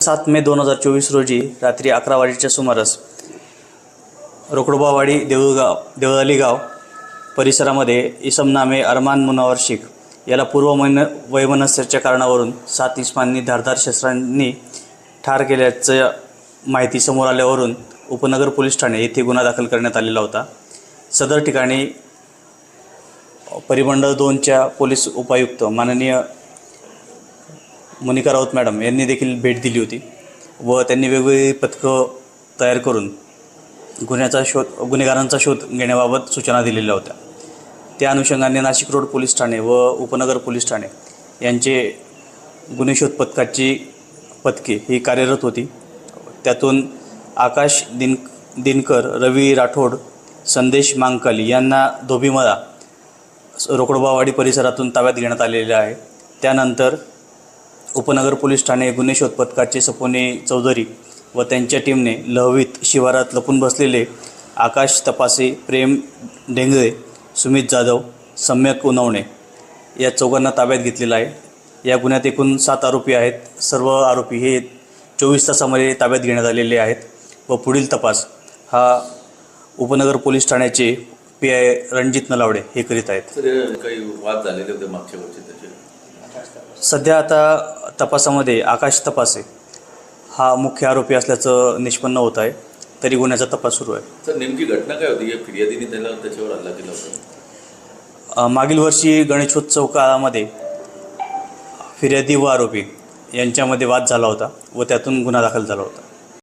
सात मे दोन हजार चोवीस रोजी रात्री अकरा वाजेच्या सुमारास रोकडोबावाडी देऊळगाव देवळाली गाव परिसरामध्ये इसम नामे अरमान मुनावर शेख याला पूर्व मन वैमनस्याच्या कारणावरून सात इस्मांनी धारदार शस्त्रांनी ठार केल्याचं माहिती समोर आल्यावरून उपनगर पोलीस ठाणे येथे गुन्हा दाखल करण्यात आलेला होता. सदर ठिकाणी परिमंडळ दोनच्या पोलीस उपायुक्त माननीय मोनिका राऊत मॅडम यांनी देखील भेट दिली होती व त्यांनी वेगवेगळी पथकं तयार करून गुन्ह्याचा शोध गुन्हेगारांचा शोध घेण्याबाबत सूचना दिलेल्या होत्या. त्या अनुषंगाने नाशिक रोड पोलीस ठाणे व उपनगर पोलीस ठाणे यांचे गुन्हे शोध पथकाची पथके ही कार्यरत होती. त्यातून आकाश दिन दिनकर रवी राठोड संदेश मांगकाली यांना धोबीमळा रोकडोबावाडी परिसरातून ताब्यात घेण्यात आलेले आहे. त्यानंतर उपनगर पोलीस ठाणे गुन्हे शोध पथकाचे सपोने चौधरी व त्यांच्या टीमने लहवीत शिवारात लपून बसलेले आकाश तपासे प्रेम डेंगळे सुमित जाधव सम्यक उनवणे या चौघांना ताब्यात घेतलेलं आहे. या गुन्ह्यात एकूण सात आरोपी आहेत. सर्व आरोपी हे चोवीस तासामध्ये ताब्यात घेण्यात आलेले आहेत व पुढील तपास हा उपनगर पोलीस ठाण्याचे पी आय रणजित नलावडे हे करीत आहेत. काही वाद झालेले होते मागच्या वर्षी सध्या आता तपासामध्ये आकाश तपासे हा मुख्य आरोपी असल्याचं निष्पन्न होत आहे. तरी गुन्ह्याचा तपास सुरू आहे. तर नेमकी घटना काय होती? या फिर्यादीने त्याला त्याच्यावर हल्ला केला होता. मागील वर्षी गणेशोत्सव काळामध्ये फिर्यादी व आरोपी यांच्यामध्ये वाद झाला होता व त्यातून गुन्हा दाखल झाला होता.